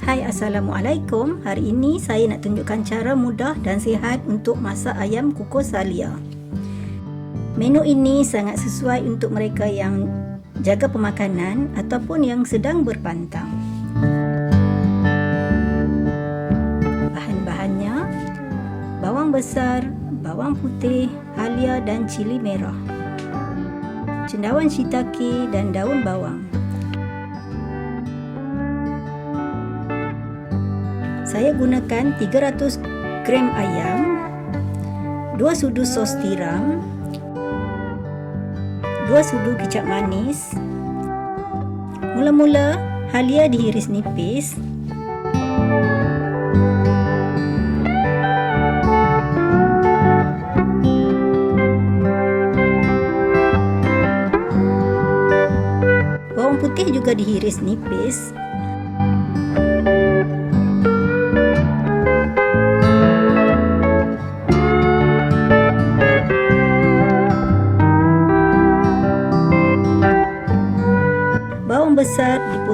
Hai Assalamualaikum. Hari ini saya nak tunjukkan cara mudah dan sihat untuk masak ayam kukus halia Menu ini sangat sesuai untuk mereka yang jaga pemakanan ataupun yang sedang berpantang. Bahan-bahannya Bawang besar, bawang putih, halia dan cili merah Cendawan shiitake dan daun bawang Saya gunakan 300 gram ayam, 2 sudu sos tiram, 2 sudu kicap manis. Mula-mula halia diiris nipis. Bawang putih juga diiris nipis.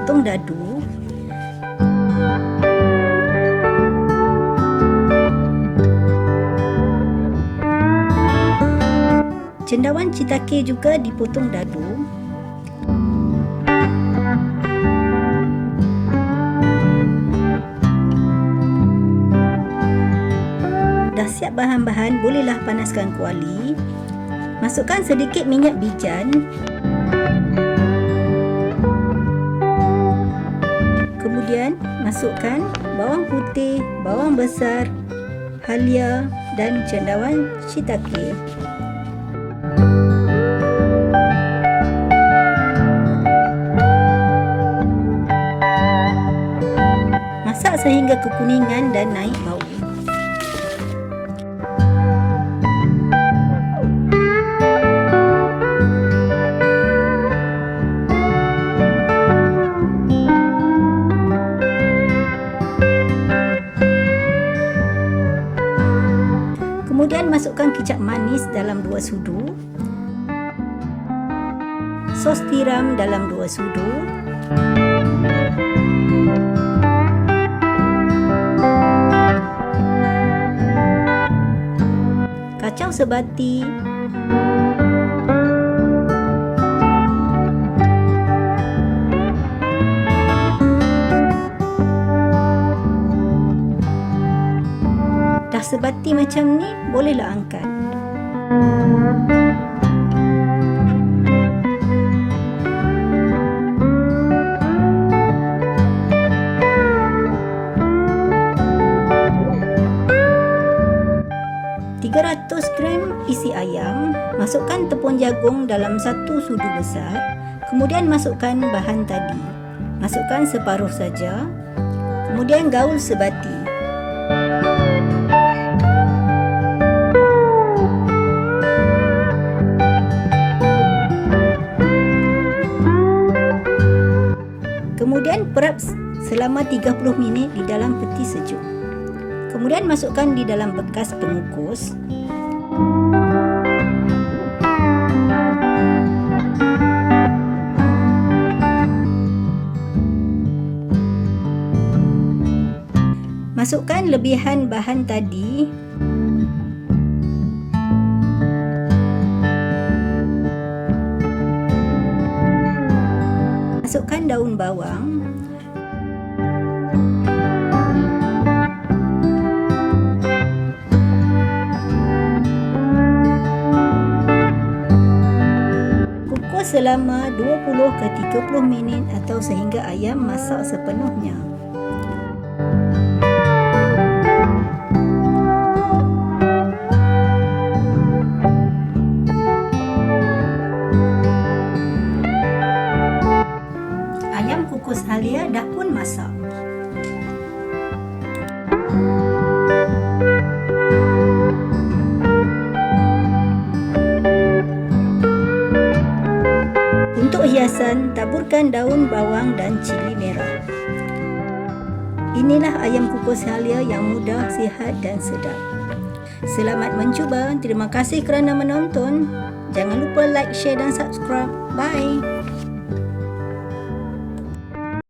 Dipotong dadu. Cendawan citake juga dipotong dadu. Dah siap bahan-bahan bolehlah panaskan kuali. Masukkan sedikit minyak bijan Kemudian masukkan bawang putih, bawang besar, halia dan cendawan shiitake. Masak sehingga kekuningan dan naik bau. Kemudian masukkan kicap manis dalam dua sudu. Sos tiram dalam dua sudu. Kacau sebati. Dah sebati macam ni, bolehlah angkat. masukkan tepung jagung dalam satu sudu besar, kemudian masukkan bahan tadi. Masukkan separuh saja, kemudian gaul sebati. Kemudian perap selama 30 minit di dalam peti sejuk. Kemudian masukkan di dalam bekas pengukus. Masukkan lebihan bahan tadi Masukkan daun bawang Kukus selama 20 ke 30 minit atau sehingga ayam masak sepenuhnya. Masak. Untuk hiasan, taburkan daun bawang dan cili merah. Inilah ayam kukus halia yang mudah, sihat dan sedap. Selamat mencuba. Terima kasih kerana menonton. Jangan lupa like, share dan subscribe. Bye.